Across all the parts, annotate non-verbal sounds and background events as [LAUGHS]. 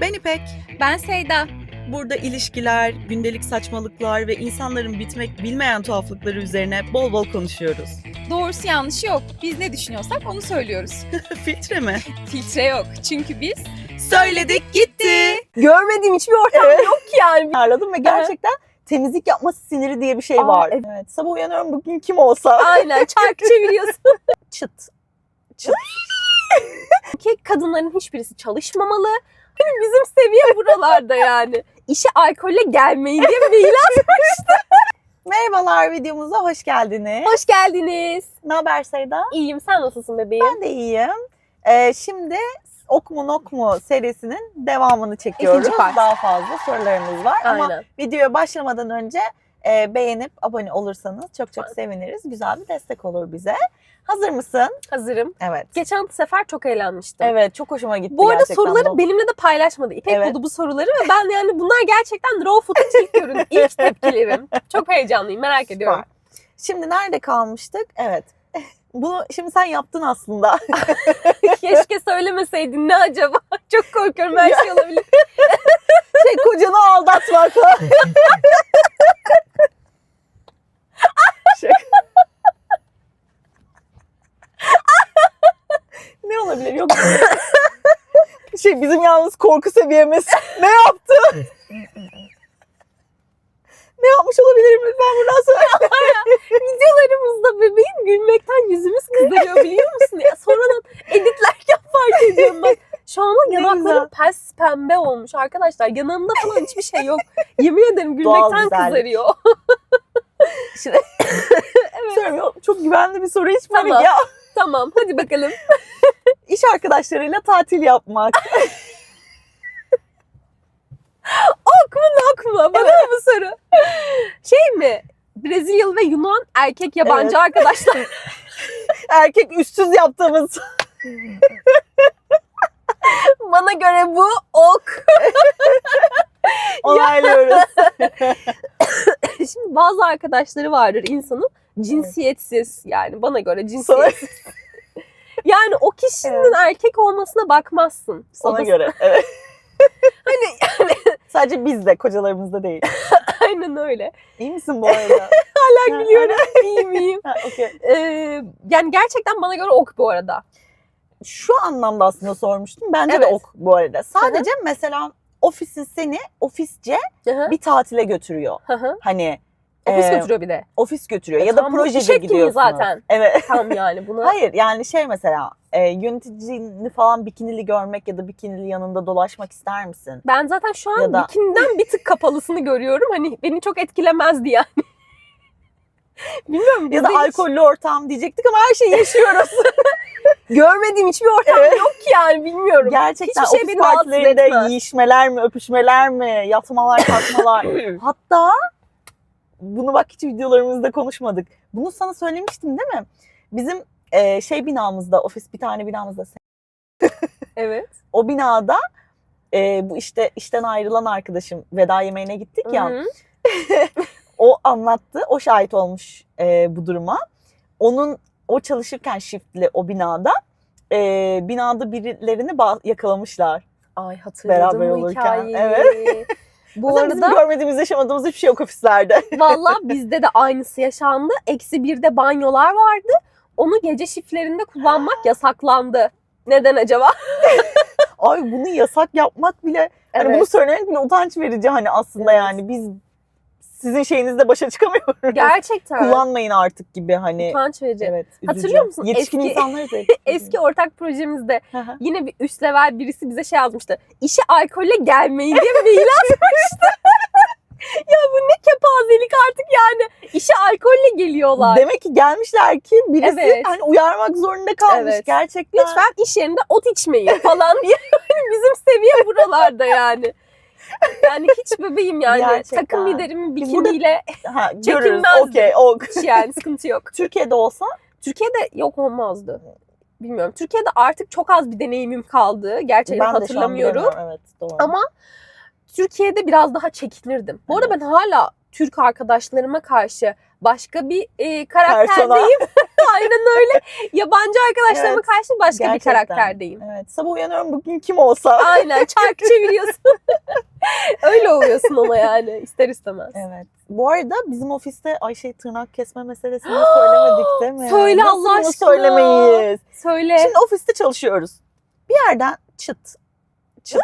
Ben İpek. Ben Seyda. Burada ilişkiler, gündelik saçmalıklar ve insanların bitmek bilmeyen tuhaflıkları üzerine bol bol konuşuyoruz. Doğrusu yanlışı yok. Biz ne düşünüyorsak onu söylüyoruz. [LAUGHS] Filtre mi? Filtre yok. Çünkü biz Söyledik gitti. Görmediğim hiçbir ortam yok ki yani. [LAUGHS] Ayarladım ve gerçekten temizlik yapma siniri diye bir şey Aa, var. evet. Evet. Sabah uyanıyorum bugün kim olsa. [LAUGHS] Aynen çarkı çeviriyorsun. Çıt. Erkek kadınların hiçbirisi çalışmamalı. Bizim seviye buralarda yani. İşe alkolle gelmeyin diye bir ilan. Merhabalar videomuza hoş geldiniz. Hoş geldiniz. Ne haber Seyda? İyiyim sen nasılsın bebeğim? Ben de iyiyim. Ee, şimdi Ok mu Nok mu serisinin devamını çekiyoruz. Daha fazla sorularımız var ama Aynen. videoya başlamadan önce e, beğenip abone olursanız çok çok seviniriz. Güzel bir destek olur bize. Hazır mısın? Hazırım. Evet. Geçen sefer çok eğlenmiştim. Evet çok hoşuma gitti Bu arada gerçekten soruları bu. benimle de paylaşmadı. İpek Evet. buldu bu soruları ve ben yani bunlar gerçekten raw footage ilk görün, [LAUGHS] ilk tepkilerim. Çok heyecanlıyım, merak ediyorum. Şimdi nerede kalmıştık? Evet. [LAUGHS] Bunu şimdi sen yaptın aslında. [LAUGHS] Keşke söylemeseydin ne acaba? Çok korkuyorum her şey olabilir. Şey kocanı aldatmak. Şaka. ne olabilir? Yok. şey bizim yalnız korku seviyemiz. Ne yaptı? ne yapmış olabilirim lütfen buradan söyle. Videolarımızda bebeğim gülmekten yüzümüz kızarıyor biliyor musun? Ya sonradan editlerken fark ediyorum bak. Şu Ne yanaklarım pes pembe olmuş arkadaşlar. Yanağımda falan [LAUGHS] hiçbir şey yok. Yemin ederim gülmekten kızarıyor. [LAUGHS] Şimdi... [LAUGHS] Söylüyorum, çok güvenli bir soru hiç Tamam. ya. tamam hadi bakalım. İş arkadaşlarıyla tatil yapmak. Ok mu nok mu? Bana mı bu soru? Şey mi? Brezilyalı ve Yunan erkek yabancı arkadaşlar. Erkek üstsüz yaptığımız. Bana göre bu ok. [LAUGHS] Onaylıyoruz. [LAUGHS] Şimdi bazı arkadaşları vardır insanın cinsiyetsiz yani bana göre cinsiyetsiz. [LAUGHS] Yani o kişinin Evet. erkek olmasına bakmazsın. O Sana da- göre. Evet. Hani Sadece bizde, kocalarımızda değil. aynen öyle. İyi misin bu arada? Hala Ha, gülüyorum. İyiyim iyiyim. ha, okey. Ee, yani gerçekten bana göre ok bu arada. Şu anlamda aslında sormuştum. Bence de Evet. ok bu arada. Sadece mesela ofisin seni ofisce Hı hı, bir tatile götürüyor. hı hı. Hani Ofis e, götürüyor bir de. ofis götürüyor E, ya da etkinliği gidiyorsunuz. zaten. Evet. Tam [LAUGHS] yani bunu. Hayır yani şey mesela e, yöneticini falan bikinili görmek ya da bikinili yanında dolaşmak ister misin? Ben zaten şu an Ya da- bikiniden bir tık kapalısını görüyorum. Hani beni çok etkilemezdi yani. [LAUGHS] Bilmiyorum. Ya da bizde hiç alkollü ortam diyecektik ama her şeyi yaşıyoruz. [LAUGHS] Görmediğim hiçbir ortam Evet. yok ki yani bilmiyorum. Gerçekten Hiçbir şey ofis beni partilerinde yiyişmeler mi, öpüşmeler mi, yatmalar, kalkmalar. [LAUGHS] Hatta bunu bak hiç videolarımızda konuşmadık. Bunu sana söylemiştim değil mi? Bizim e, şey binamızda, ofis bir tane binamızda. Evet. [LAUGHS] O binada e, bu işte işten ayrılan arkadaşım veda yemeğine gittik ya. Hı hı. O anlattı, o şahit olmuş e, bu duruma. Onun o çalışırken shiftli o binada e, binada birilerini yakalamışlar. Ay hatırladım Beraber bu olurken, hikayeyi. evet. Bu bizim arada görmediğimiz, yaşamadığımız hiçbir şey yok ofislerde. [LAUGHS] valla bizde de aynısı yaşandı. Eksi birde banyolar vardı. Onu gece şiflerinde kullanmak [GASPS] yasaklandı. Neden acaba? [LAUGHS] Ay bunu yasak yapmak bile, hani bunu söylemek bile utanç verici hani aslında Evet. yani biz sizin şeyinizle başa çıkamıyoruz. Gerçekten. Kullanmayın artık gibi hani. Utanç verici. Evet. üzücü. Hatırlıyor musun? Yetişkin Eski- insanları da. [LAUGHS] Eski ortak projemizde yine bir üst level birisi bize şey yazmıştı. İşe alkolle gelmeyin diye bir mail atmıştı. [LAUGHS] ya bu ne kepazelik artık yani. İşe alkolle geliyorlar. Demek ki gelmişler ki birisi Evet. hani uyarmak zorunda kalmış Evet. gerçekten. Lütfen iş yerinde ot içmeyin falan diye. [LAUGHS] Bizim seviye buralarda yani. Yani hiç bebeğim yani. [LAUGHS] Gerçekten. Takım liderimin bikiniyle [LAUGHS] Ha. Çekinmezdi. Okey, ok. yani sıkıntı yok. [LAUGHS] Türkiye'de olsa Türkiye'de yok olmazdı. Bilmiyorum. Türkiye'de artık çok az bir deneyimim kaldı. Gerçekten ben de şu an hatırlamıyorum. bilemiyorum. Evet, doğru. Ama Türkiye'de biraz daha çekinirdim. Bu arada Evet. ben hala Türk arkadaşlarıma karşı başka bir e, karakterdeyim. [LAUGHS] Aynen öyle. Yabancı arkadaşlarıma Evet, karşı başka bir gerçekten. karakterdeyim. Evet. Sabah uyanıyorum bugün kim olsa. Aynen çarkı çeviriyorsun. [LAUGHS] öyle oluyorsun ona yani ister istemez. Evet. Bu arada bizim ofiste ay şey tırnak kesme meselesini [GASPS] söylemedik değil mi? Söyle Nasıl Allah aşkına. söylemeyiz. Söyle. Şimdi ofiste çalışıyoruz. Bir yerden çıt. Çıt.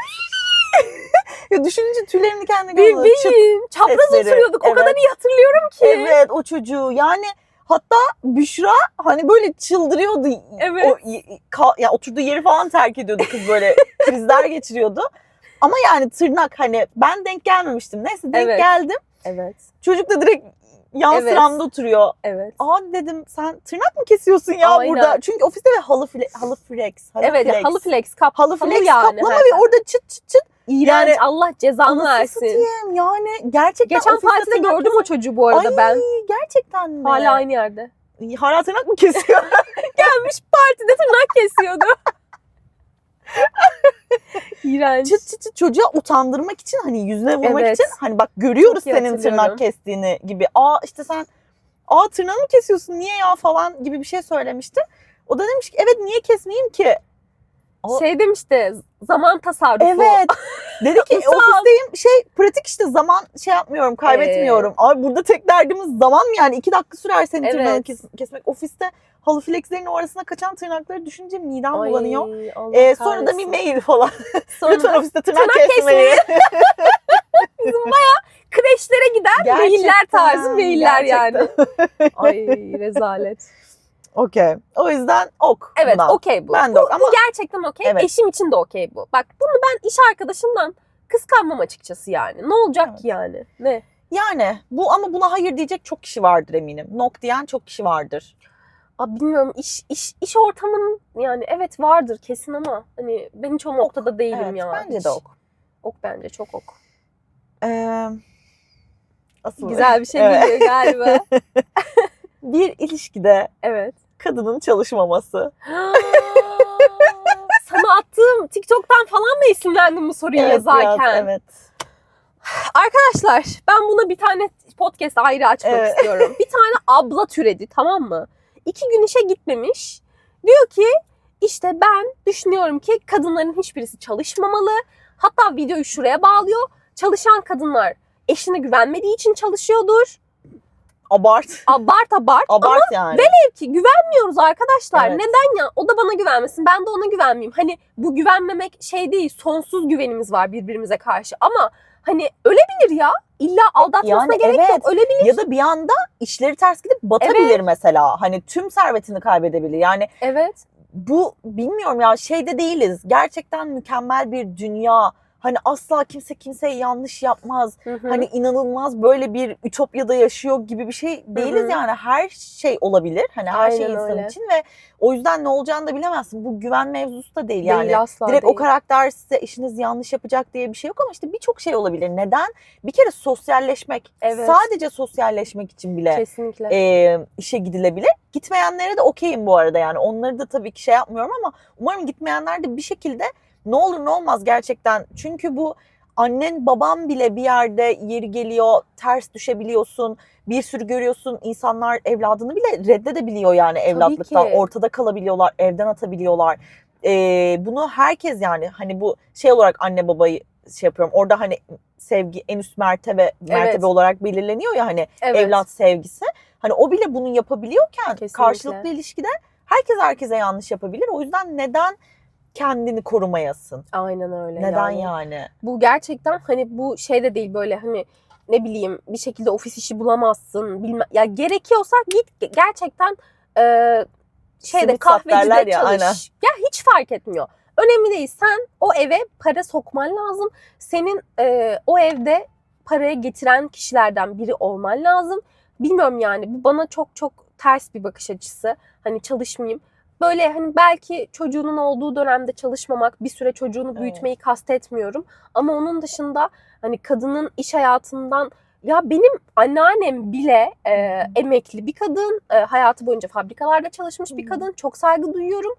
[LAUGHS] ya düşününce tüylerim diken diken. Çıt. Bebeğim. Çapraz sesleri. oturuyorduk. O Evet. kadar iyi hatırlıyorum ki. Evet o çocuğu yani hatta Büşra hani böyle çıldırıyordu. Evet. O, ka- ya oturduğu yeri falan terk ediyordu kız böyle [LAUGHS] krizler geçiriyordu. Ama yani tırnak hani ben denk gelmemiştim. Neyse denk Evet. geldim. Evet. Çocuk da direkt yan Evet. sıramda oturuyor. Evet. Aa dedim sen tırnak mı kesiyorsun ya Aynen. burada? Çünkü ofiste ve halı, fle- halı flex. Halı Evet flex. halı flex kap. Halı flex yani. kaplama her ve orada çıt çıt çıt. İğrenç. yani- Allah cezanı versin. satayım yani gerçekten Geçen partide gördüm o çocuğu bu arada Ay, ben. gerçekten mi? Hala aynı yerde. Hala tırnak mı kesiyor? [LAUGHS] [LAUGHS] Gelmiş partide tırnak kesiyordu. [LAUGHS] İğrenç. çıt çıt çıt çocuğa utandırmak için hani yüzüne vurmak Evet. için hani bak görüyoruz senin tırnak kestiğini gibi. Aa işte sen aa tırnağı mı kesiyorsun niye ya falan gibi bir şey söylemişti. O da demiş ki evet niye kesmeyeyim ki? O- Şey demişti zaman tasarrufu. Evet. [LAUGHS] Dedi ki ofisteyim şey pratik işte zaman şey yapmıyorum kaybetmiyorum. Abi burada tek derdimiz zaman mı yani? iki dakika sürer senin Evet. tırnağını kes- kesmek. Ofiste halı flexlerin arasına kaçan tırnakları düşünce midem Ay, bulanıyor. Ee, sonra da bir mail falan. [LAUGHS] Sonra Lütfen ofiste tırnak, tırnak kesmeyin. [LAUGHS] kreşlere giden mailler tarzı mailler yani. Ay rezalet. Okey. O yüzden ok. Evet buna. okey bu. Ben de bu, ok ama bu gerçekten okey. Evet. Eşim için de okey bu. Bak bunu ben iş arkadaşımdan kıskanmam açıkçası yani. Ne olacak Evet. ki yani? Ne? yani bu ama buna hayır diyecek çok kişi vardır eminim. Nok diyen çok kişi vardır. Abi bilmiyorum iş iş iş ortamının yani evet vardır kesin ama hani ben hiç o noktada değilim Evet, ya. bence Hiç. de ok. Ok bence çok ok. Ee, asıl Güzel bir şey Evet. geliyor galiba. [LAUGHS] bir ilişkide evet. Kadının çalışmaması. [GASPS] Sana attığım TikTok'tan falan mı esinlendim bu soruyu Evet, yazarken? biraz, evet. [SIGHS] Arkadaşlar ben buna bir tane podcast ayrı açmak Evet. istiyorum. Bir tane [LAUGHS] abla türedi tamam mı? İki gün işe gitmemiş. Diyor ki işte ben düşünüyorum ki kadınların hiçbirisi çalışmamalı. Hatta videoyu şuraya bağlıyor. Çalışan kadınlar eşine güvenmediği için çalışıyordur. Abart. Abart abart. Abart yani. Velev ki güvenmiyoruz arkadaşlar. Evet. Neden ya? O da bana güvenmesin. Ben de ona güvenmeyeyim. Hani bu güvenmemek şey değil. Sonsuz güvenimiz var birbirimize karşı. Ama hani ölebilir ya. İlla aldatmasına Yani gerek evet. yok. Ölebilir. Ya da bir anda işleri ters gidip batabilir mesela. Hani tüm servetini kaybedebilir. Yani Evet. bu bilmiyorum ya şeyde değiliz. Gerçekten mükemmel bir dünya. Hani asla kimse kimseye yanlış yapmaz. Hı hı. Hani inanılmaz böyle bir ütopyada yaşıyor gibi bir şey değiliz Hı hı. yani. Her şey olabilir. Hani her şey Aynen insan öyle. için ve o yüzden ne olacağını da bilemezsin. Bu güven mevzusu da değil yani. değil asla Direkt değil. o karakter size eşiniz yanlış yapacak diye bir şey yok ama işte birçok şey olabilir. Neden? Bir kere sosyalleşmek. Evet. Sadece sosyalleşmek için bile Kesinlikle. e, işe gidilebilir. Gitmeyenlere de okeyim bu arada yani. Onları da tabii ki şey yapmıyorum ama umarım gitmeyenler de bir şekilde ne olur ne olmaz gerçekten. Çünkü bu annen baban bile bir yerde yeri geliyor ters düşebiliyorsun. Bir sürü görüyorsun insanlar evladını bile reddedebiliyor yani evlatlıktan. Ortada kalabiliyorlar, evden atabiliyorlar. Ee, bunu herkes yani hani bu şey olarak anne babayı şey yapıyorum. Orada hani sevgi en üst mertebe mertebe Evet. olarak belirleniyor ya hani evet. evlat sevgisi. Hani o bile bunu yapabiliyorken Kesinlikle. karşılıklı ilişkide herkes herkese yanlış yapabilir. O yüzden neden kendini korumayasın? Aynen öyle. Neden yani. yani? Bu gerçekten hani bu şey de değil böyle hani ne bileyim bir şekilde ofis işi bulamazsın. Bilme ya gerekiyorsa git gerçekten e, şeyde Simit kahvecide derler ya, çalış. aynen. Ya hiç fark etmiyor. Önemli değil. Sen o eve para sokman lazım. Senin e, o evde paraya getiren kişilerden biri olman lazım. Bilmiyorum yani bu bana çok çok ters bir bakış açısı. Hani çalışmayayım. Böyle hani belki çocuğunun olduğu dönemde çalışmamak, bir süre çocuğunu Evet. büyütmeyi kastetmiyorum. Ama onun dışında hani kadının iş hayatından ya benim anneannem bile e, emekli bir kadın, e, hayatı boyunca fabrikalarda çalışmış bir kadın. Çok saygı duyuyorum.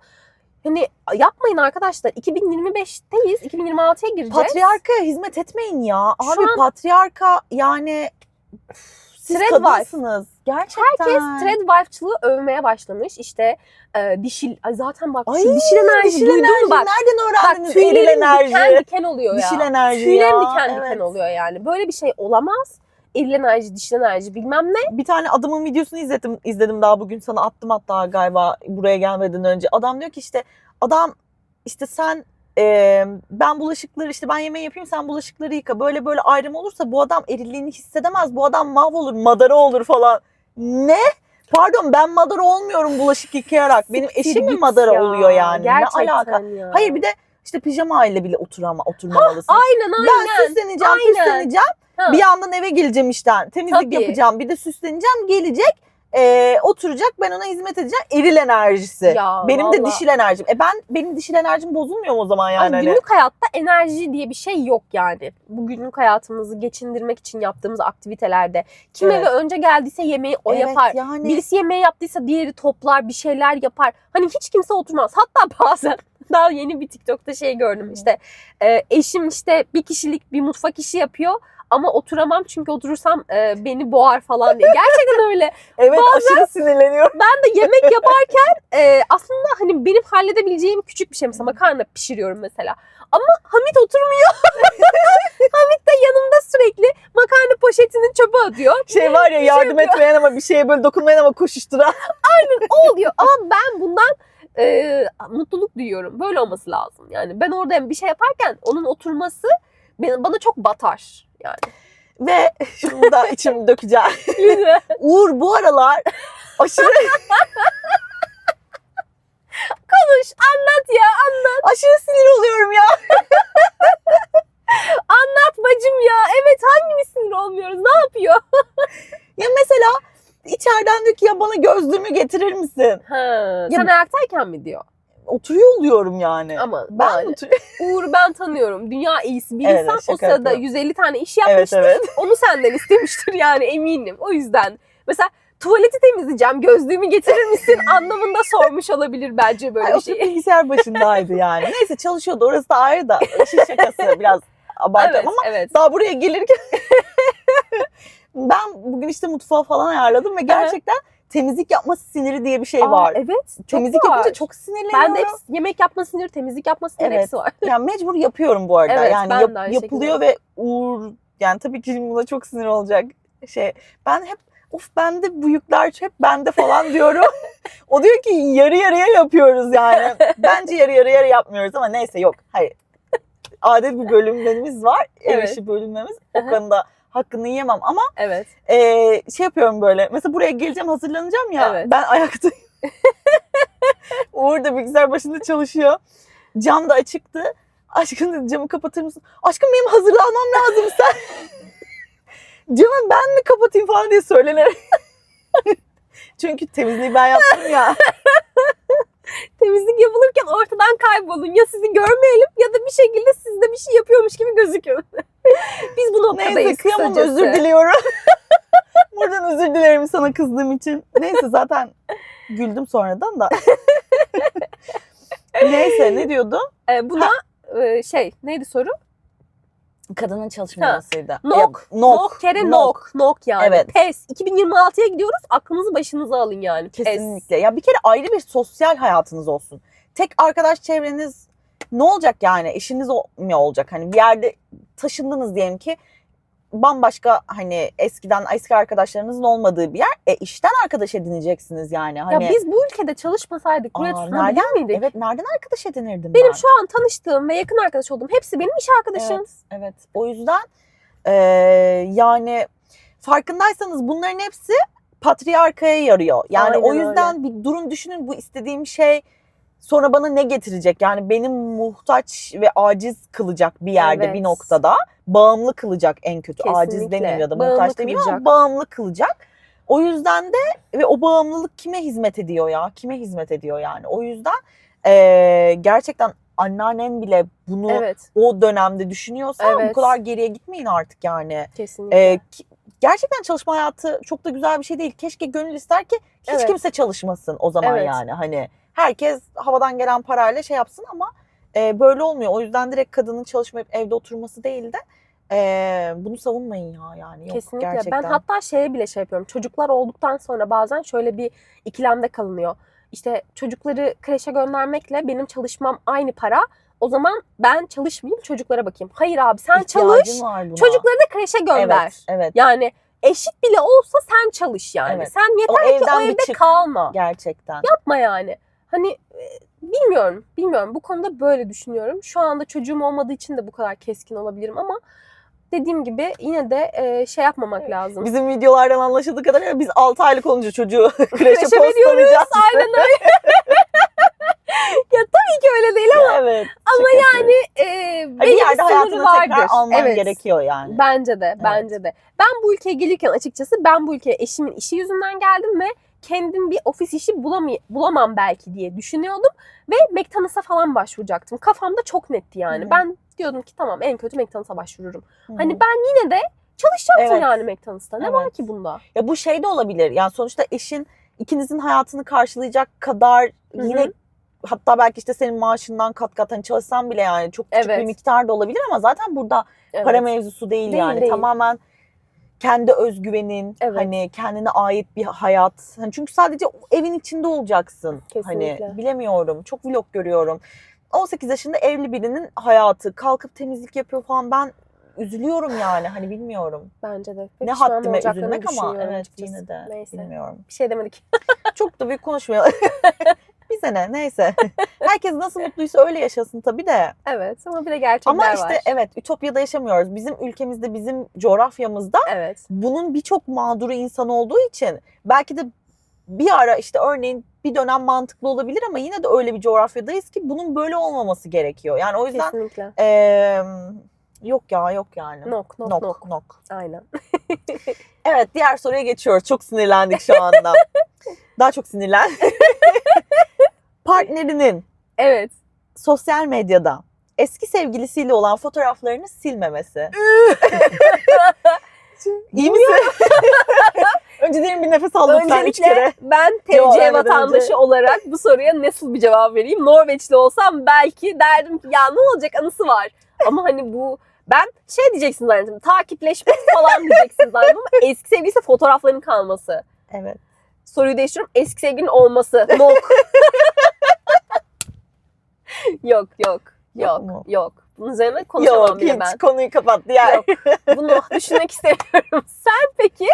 Hani yapmayın arkadaşlar. 2025'teyiz. 2026'ya gireceğiz. Patriarkaya hizmet etmeyin ya. Şu Abi an- patriarka yani Siz Thread kadınsınız. Gerçekten. Herkes thread wife'çılığı övmeye başlamış. İşte e, dişil, ay zaten bak Ay, şu dişil enerji dişil duydun enerji. mu bak. Nereden Bak öğrendiniz eril tüylerim enerji? diken diken oluyor ya. Dişil enerji Tüylerim ya, diken diken evet. oluyor yani. Böyle bir şey olamaz. Eril enerji, dişil enerji bilmem ne. Bir tane adamın videosunu izledim izledim daha bugün sana attım hatta galiba buraya gelmeden önce. Adam diyor ki işte adam işte sen e, ben bulaşıkları işte ben yemeği yapayım sen bulaşıkları yıka. Böyle böyle ayrım olursa bu adam erilliğini hissedemez. Bu adam mahvolur, madara olur falan. Ne? Pardon ben madara olmuyorum bulaşık yıkayarak. Benim eşim mi madara ya. oluyor yani? Gerçekten ne alaka? ya. Hayır bir de işte pijama ile bile oturama, oturmamalısın. Aynen ben aynen. süsleneceğim, aynen. süsleneceğim. Ha. Bir yandan eve geleceğim işten. Temizlik Tabii. yapacağım. Bir de süsleneceğim. Gelecek. E, oturacak. Ben ona hizmet edeceğim. Eril enerjisi. Ya, benim de vallahi. dişil enerjim. E ben benim dişil enerjim bozulmuyor mu o zaman yani? Ay, hani? günlük hayatta enerji diye bir şey yok yani. Bu günlük hayatımızı geçindirmek için yaptığımız aktivitelerde. Kim Evet. eve önce geldiyse yemeği o Evet, yapar. Yani Birisi yemeği yaptıysa diğeri toplar bir şeyler yapar. Hani hiç kimse oturmaz. Hatta [LAUGHS] bazen daha yeni bir TikTok'ta şey gördüm işte e, eşim işte bir kişilik bir mutfak işi yapıyor ama oturamam çünkü oturursam e, beni boğar falan diye. Gerçekten öyle. [LAUGHS] evet aşırı sinirleniyorum. [LAUGHS] Ben de yemek yaparken e, aslında hani benim halledebileceğim küçük bir şey mesela makarna pişiriyorum mesela. Ama Hamit oturmuyor. [LAUGHS] Hamit de yanımda sürekli makarna poşetini çöpe atıyor. Şey var ya yardım yapıyor. etmeyen ama bir şeye böyle dokunmayan ama koşuşturan. O oluyor ama ben bundan e, mutluluk duyuyorum. Böyle olması lazım. Yani ben orada bir şey yaparken onun oturması bana çok batar. Yani. Ve [LAUGHS] şunu da içimi dökeceğim. Lütfen. [LAUGHS] Uğur bu aralar aşırı Konuş, anlat ya. aşırı sinir oluyorum ya. [LAUGHS] Anlat bacım ya. Evet hangimiz sinir olmuyoruz? Ne yapıyor? Ya mesela içeriden diyor ki ya bana gözlüğümü getirir misin? Ha, sen ayaktayken mi diyor? Oturuyor oluyorum yani. Ama ben yani. [LAUGHS] Uğur'u ben tanıyorum. Dünya iyisi bir Evet, insan. O sırada yapıyorum. 150 tane iş Evet yapmıştır. evet. [LAUGHS] Onu senden istemiştir yani eminim. O yüzden mesela tuvaleti temizleyeceğim gözlüğümü getirir misin [LAUGHS] anlamında sormuş olabilir bence böyle Ay, bir şey. bilgisayar başındaydı yani. Neyse çalışıyordu orası da ayrı da. İşin şakası biraz abartıyorum Evet, ama evet. daha buraya gelirken ben bugün işte mutfağı falan ayarladım ve gerçekten temizlik yapması siniri diye bir şey Aa, var. evet. temizlik var. yapınca çok sinirleniyorum. ben de hepsi, yemek yapma siniri, temizlik yapma siniri Evet. hepsi var. Yani mecbur yapıyorum bu arada. Evet, yani ben yap- de yapılıyor ve uğur yani tabii ki buna çok sinir olacak şey. Ben hep of bende bu yükler hep bende falan [LAUGHS] diyorum. o diyor ki yarı yarıya yapıyoruz yani. [LAUGHS] Bence yarı yarıya yapmıyoruz ama neyse yok. Hayır. Adet bir bölümlerimiz var. Ev Evet. işi bölümlerimiz. O konuda hakkını yemem ama Evet. e, şey yapıyorum böyle. Mesela buraya geleceğim hazırlanacağım ya. Evet. Ben ayaktayım. [LAUGHS] Uğur da bilgisayar başında çalışıyor. Cam da açıktı. Aşkım dedi camı kapatır mısın? Aşkım benim hazırlanmam lazım sen. [LAUGHS] Camı ben mi kapatayım falan diye söylenerek. [LAUGHS] Çünkü temizliği ben yaptım ya. Temizlik yapılırken ortadan kaybolun. Ya sizi görmeyelim ya da bir şekilde siz de bir şey yapıyormuş gibi gözükün. Biz bu noktadayız Neyse kıyamam kısacası. özür diliyorum. [LAUGHS] Buradan özür dilerim sana kızdığım için. Neyse zaten güldüm sonradan da. [LAUGHS] Neyse ne diyordum? Ee, buna e, şey neydi soru? Kadının çalışma Ha. odasıydı. Nok. Ya, Nok kere nok. Nok yani. Evet. PES. 2026'ya gidiyoruz. Aklınızı başınıza alın yani. PES. Kesinlikle. Ya bir kere ayrı bir sosyal hayatınız olsun. Tek arkadaş çevreniz ne olacak yani? Eşiniz o- mu olacak? Hani bir yerde taşındınız diyelim ki bambaşka hani eskiden eski arkadaşlarınızın olmadığı bir yer. E işten arkadaş edineceksiniz yani. Hani, Ya biz bu ülkede çalışmasaydık buraya tutunabilir miydik? Evet nereden arkadaş edinirdim Benim ben? şu an tanıştığım ve yakın arkadaş olduğum hepsi benim iş arkadaşım. Evet, evet. O yüzden e, yani farkındaysanız bunların hepsi patriarkaya yarıyor. Yani Aynen o yüzden bir durun düşünün bu istediğim şey sonra bana ne getirecek? Yani benim muhtaç ve aciz kılacak bir yerde Evet. bir noktada. Bağımlı kılacak en kötü. Aciz Kesinlikle. demeyeyim ya da Bağımlı muhtaç demeyeyim ama bağımlı kılacak. O yüzden de ve o bağımlılık kime hizmet ediyor ya? Kime hizmet ediyor yani? O yüzden e, gerçekten anneannen bile bunu Evet. o dönemde düşünüyorsa bu Evet. kadar geriye gitmeyin artık yani. Kesinlikle. Ee, ki- gerçekten çalışma hayatı çok da güzel bir şey değil. Keşke gönül ister ki hiç Evet. kimse çalışmasın o zaman Evet. yani. Hani herkes havadan gelen parayla şey yapsın ama e, böyle olmuyor. O yüzden direkt kadının çalışmayıp evde oturması değil de Ee, bunu savunmayın ya yani. Yok, Kesinlikle. Gerçekten. Ben hatta şeye bile şey yapıyorum. Çocuklar olduktan sonra bazen şöyle bir ikilemde kalınıyor. İşte çocukları kreşe göndermekle benim çalışmam aynı para. O zaman ben çalışmayayım çocuklara bakayım. Hayır abi sen İhtiyacın çalış. Çocukları da kreşe gönder. Evet, evet. Yani eşit bile olsa sen çalış yani. Evet. Sen yeter O ki o evde çık. kalma. Gerçekten. Yapma yani. Hani e, bilmiyorum. Bilmiyorum. Bu konuda böyle düşünüyorum. Şu anda çocuğum olmadığı için de bu kadar keskin olabilirim ama dediğim gibi yine de e, şey yapmamak lazım. Bizim videolardan anlaşıldığı kadarıyla biz 6 aylık olunca çocuğu [LAUGHS] kreşe postalayacağız. Aynen öyle. [LAUGHS] ya tabii ki öyle değil ama Evet. Ama yani e, bir yerde hayatını vardır. tekrar alman Evet. gerekiyor yani. Bence de, bence de. Ben bu ülkeye gelirken açıkçası ben bu ülkeye eşimin işi yüzünden geldim ve kendim bir ofis işi bulamay- bulamam belki diye düşünüyordum. Ve McDonald's'a falan başvuracaktım. Kafamda çok netti yani. Hı. Ben diyordum ki tamam en kötü McDonald's'a başvururum. Hı. Hani ben yine de çalışacaktım Evet. yani McDonald's'ta. Ne var Evet. ki bunda? Ya bu şey de olabilir. Yani sonuçta eşin ikinizin hayatını karşılayacak kadar Hı hı. yine hatta belki işte senin maaşından kat kat hani çalışsan bile yani çok küçük Evet. bir miktar da olabilir ama zaten burada Evet. para mevzusu değil, Değil, yani. değil. Tamamen kendi özgüvenin, Evet. hani kendine ait bir hayat. Hani çünkü sadece evin içinde olacaksın. Kesinlikle. Hani bilemiyorum. Çok vlog görüyorum. 18 yaşında evli birinin hayatı kalkıp temizlik yapıyor falan ben üzülüyorum yani hani bilmiyorum. Bence de. Ne haddime üzülmek ama evet açıkçası. yine de Neyse. bilmiyorum. Bir şey demedik. [LAUGHS] Çok da büyük konuşmayalım. [LAUGHS] bir sene neyse. [LAUGHS] Herkes nasıl mutluysa öyle yaşasın tabii de. Evet ama bir de gerçekler Ama işte var. evet Ütopya'da yaşamıyoruz. Bizim ülkemizde, bizim coğrafyamızda Evet. bunun birçok mağduru insan olduğu için belki de bir ara işte örneğin bir dönem mantıklı olabilir ama yine de öyle bir coğrafyadayız ki bunun böyle olmaması gerekiyor. Yani o yüzden Kesinlikle. eee, yok ya yok yani. Nok nok nok nok. nok. Aynen. Evet diğer soruya geçiyoruz. Çok sinirlendik şu anda. [LAUGHS] Daha çok sinirlen. [LAUGHS] Partnerinin Evet. sosyal medyada eski sevgilisiyle olan fotoğraflarını silmemesi. [LAUGHS] İyi misin? [LAUGHS] Önce derin bir nefes al lütfen üç kere. Öncelikle ben Cevap TC vermeden vatandaşı önce. olarak bu soruya nasıl bir cevap vereyim? Norveçli olsam belki derdim ki ya ne olacak anısı var. Ama hani bu ben şey diyeceksin zannettim takipleşmek [LAUGHS] falan diyeceksin zannettim ama eski sevgilisi fotoğrafların kalması. Evet. Soruyu değiştiriyorum eski sevgilinin olması. Nok. Yok yok. Yok mu? yok. Bunun üzerine konuşamam Yok bile hiç ben. konuyu kapat diğer. Yok. Bunu [LAUGHS] düşünmek istemiyorum. [LAUGHS] Sen peki?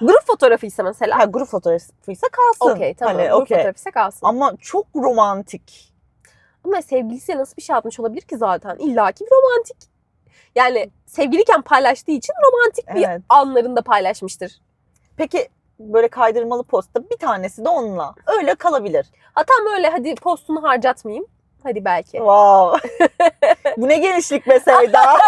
Grup fotoğrafıysa mesela. Ha, grup fotoğrafıysa kalsın. Okey tamam. Hani, Grup okey. fotoğrafıysa kalsın. Ama çok romantik. Ama sevgilisiyle nasıl bir şey atmış olabilir ki zaten? İlla ki bir romantik. Yani sevgiliyken paylaştığı için romantik bir Evet. anlarında paylaşmıştır. Peki böyle kaydırmalı postta bir tanesi de onunla. Öyle kalabilir. Hatta öyle hadi postunu harcatmayayım. Hadi belki. Wow. [LAUGHS] Bu ne genişlik be Sevda. [LAUGHS]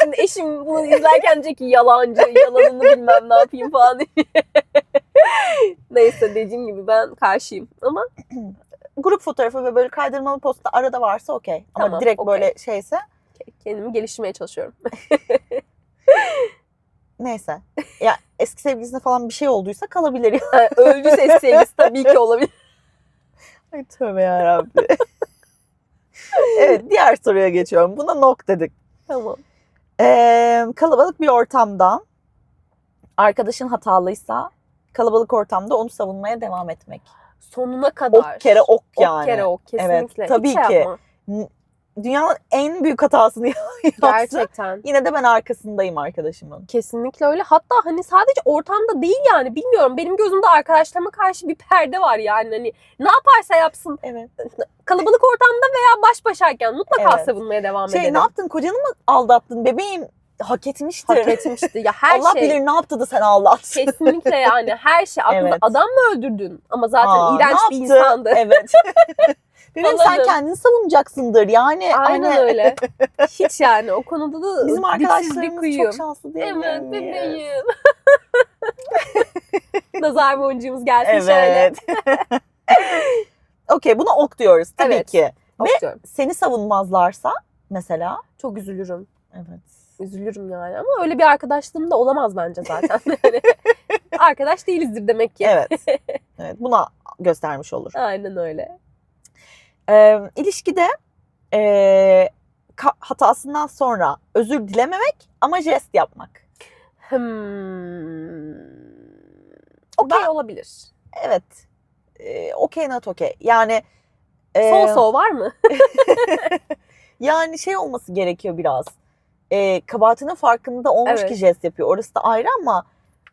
Şimdi eşim bunu izlerken diyecek ki yalancı, yalanını bilmem ne yapayım falan diye. [LAUGHS] Neyse dediğim gibi ben karşıyım. Ama [CLEARS THROAT] grup fotoğrafı ve böyle kaydırmalı postta arada varsa okey. Ama Tamam, direkt okey. böyle şeyse kendimi geliştirmeye çalışıyorum. Neyse. Ya eski sevgilisine falan bir şey olduysa kalabilir. ya. Ha, Öldüyse eski sevgilisi tabii ki olabilir. [LAUGHS] Ay tövbe yarabbi. [LAUGHS] evet diğer soruya geçiyorum. Buna nok dedik. Tamam. Ee, kalabalık bir ortamda arkadaşın hatalıysa kalabalık ortamda onu savunmaya devam etmek. Sonuna kadar. Ok kere ok Ok yani. kere ok kesinlikle. Evet, tabii Hiç ki. yapma. Dünyanın en büyük hatasını [LAUGHS] yaptı. Gerçekten. Yine de ben arkasındayım arkadaşımın. Kesinlikle öyle. Hatta hani sadece ortamda değil yani bilmiyorum. Benim gözümde arkadaşlarıma karşı bir perde var yani. Hani ne yaparsa yapsın Evet. kalabalık ortamda veya baş başayken mutlaka Evet. savunmaya devam Şey edelim. ne yaptın kocanı mı aldattın bebeğim? Hak etmiştir. Hak etmişti. Ya her [LAUGHS] Allah şey. bilir ne yaptı da sen aldat. [LAUGHS] Kesinlikle yani her şey. Aklında Evet. adam mı öldürdün? Ama zaten Aa, iğrenç bir insandı. [LAUGHS] Evet. Bebeğim sen kendini savunacaksındır yani. Aynen hani öyle. Hiç yani o konuda da Bizim arkadaşlarımız kuyuyum. çok şanslı değil Evet mi? bebeğim. Nazar boncuğumuz gelsin şöyle. Evet. Okey buna ok diyoruz tabii Evet. ki. Ok Ve- diyorum. Seni savunmazlarsa mesela. Çok üzülürüm. Evet. Üzülürüm yani ama öyle bir arkadaşlığım da olamaz bence zaten. [LAUGHS] Yani Arkadaş değilizdir demek ki. Evet. [LAUGHS] evet. Buna göstermiş olur. Aynen öyle. Ee, ilişkide ka- hatasından sonra özür dilememek ama jest yapmak. Hmm. Okey olabilir. Evet. Ee, okey not okey. Yani e, Sol sol var mı? [LAUGHS] yani şey olması gerekiyor biraz. E, kabahatinin farkında olmuş Evet. ki jest yapıyor. Orası da ayrı ama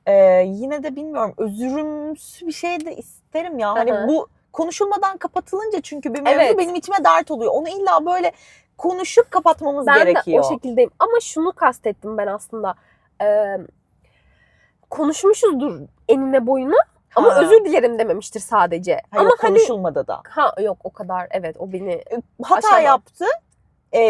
e, yine de bilmiyorum özürümsü bir şey de isterim ya. Hani bu konuşulmadan kapatılınca çünkü bir mevzu Evet. benim içime dert oluyor. Onu illa böyle konuşup kapatmamız Ben gerekiyor. de o şekildeyim. Ama şunu kastettim ben aslında. Ee, konuşmuşuzdur enine boyuna ama Ha. özür dilerim dememiştir sadece. Hayır, ama hani konuşulmadı da. ha yok o kadar evet o beni Hata Aşamam. yaptı. E,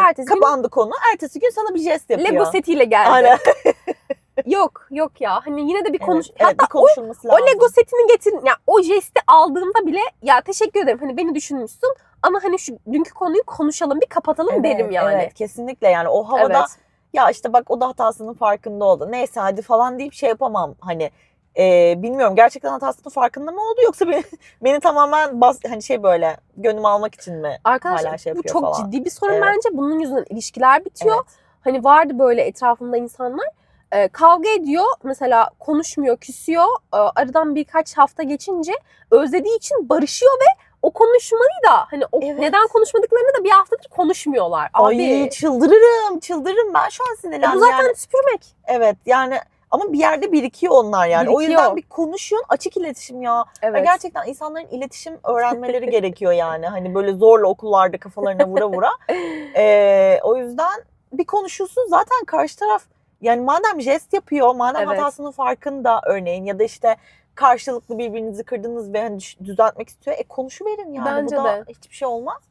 Ertesi gün- kapandı konu. Ertesi gün sana bir jest yapıyor. Lego setiyle geldi. Aynen. [LAUGHS] Yok yok ya hani yine de bir konuş Evet, evet, hatta bir konuşulması lazım. o Lego setini getirin ya o jesti aldığımda bile ya teşekkür ederim hani beni düşünmüşsün ama hani şu dünkü konuyu konuşalım bir kapatalım Evet, derim yani. Evet kesinlikle yani o havada Evet. ya işte bak o da hatasının farkında oldu. Neyse hadi falan deyip şey yapamam hani e, bilmiyorum gerçekten hatasının farkında mı oldu yoksa beni, [LAUGHS] beni tamamen bas, hani şey böyle gönlüm almak için mi Arkadaşlar hala şey bu yapıyor çok falan. ciddi bir sorun Evet. bence. Bunun yüzünden ilişkiler bitiyor. Evet. Hani vardı böyle etrafımda insanlar e, kavga ediyor mesela konuşmuyor küsüyor E, aradan birkaç hafta geçince özlediği için barışıyor ve o konuşmayı da hani o Evet. neden konuşmadıklarını da bir haftadır konuşmuyorlar. Abi Ay çıldırırım çıldırırım ben şu an e, sinirlendim. bu zaten yani, süpürmek. evet yani ama bir yerde birikiyor onlar yani. O Birikiyor. yüzden bir konuşun açık iletişim ya. Ve Evet. gerçekten insanların iletişim öğrenmeleri gerekiyor yani. Hani böyle zorla okullarda kafalarına vura vura. [LAUGHS] Ee, o yüzden bir konuşulsun zaten karşı taraf yani madem jest yapıyor, madem Evet. hatasının farkında örneğin ya da işte karşılıklı birbirinizi kırdınız ve hani düzeltmek istiyor. E konuşuverin yani. Bence Bu da de. hiçbir şey olmaz.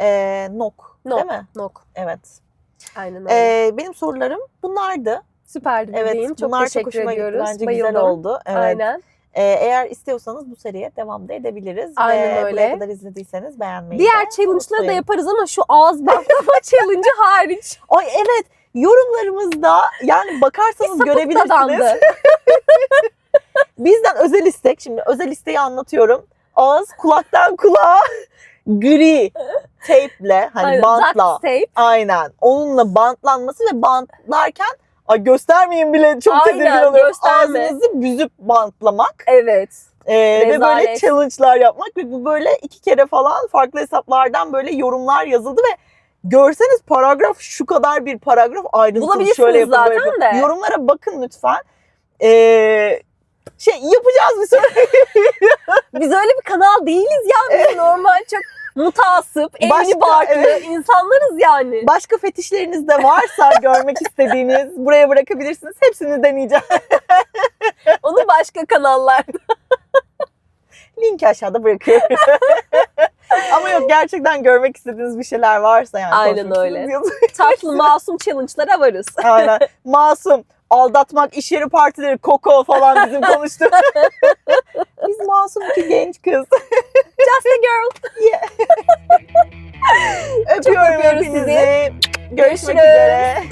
Ee, nok, Nok. değil mi? Nok. Evet. Aynen öyle. Ee, benim sorularım bunlardı. Süperdi Evet, bebeğim. Çok bunlar çok teşekkür gitti. ediyoruz. Bence Bayıldım. güzel oldu. Evet. Aynen. Ee, eğer istiyorsanız bu seriye devam da edebiliriz. Aynen ve öyle. buraya kadar izlediyseniz beğenmeyi Diğer challenge'ları da yaparız ama şu ağız [LAUGHS] baklava challenge'ı hariç. Ay evet yorumlarımızda yani bakarsanız görebilirsiniz. [LAUGHS] Bizden özel istek. Şimdi özel isteği anlatıyorum. Ağız kulaktan kulağa [LAUGHS] gri teyple hani Aynen, bantla. tape. Aynen. Onunla bantlanması ve bantlarken ay göstermeyin bile çok Aynen, tedirgin oluyorum. gösterme. Ağzınızı büzüp bantlamak. Evet. Ee, ve böyle challenge'lar yapmak ve bu böyle iki kere falan farklı hesaplardan böyle yorumlar yazıldı ve görseniz paragraf şu kadar bir paragraf ayrıntılı şöyle yapın, zaten yapın. de. Yorumlara bakın lütfen. Ee, şey yapacağız bir sonra. Biz öyle bir kanal değiliz ya. Biz normal çok mutasip, evli barklı evet. insanlarız yani. Başka fetişleriniz de varsa [LAUGHS] görmek istediğiniz buraya bırakabilirsiniz. Hepsini deneyeceğim. [LAUGHS] Onu başka kanallarda. [LAUGHS] Linki aşağıda bırakıyorum. Ama yok gerçekten görmek istediğiniz bir şeyler varsa yani. Aynen öyle. Tatlı masum challenge'lara varız. Aynen. Masum, aldatmak, iş yeri partileri, koko falan bizim [LAUGHS] konuştu. [LAUGHS] Biz masum iki genç kız. [LAUGHS] Just a girl. Öpüyorum öpüyoruz hepinizi. sizi. Görüşmek üzere.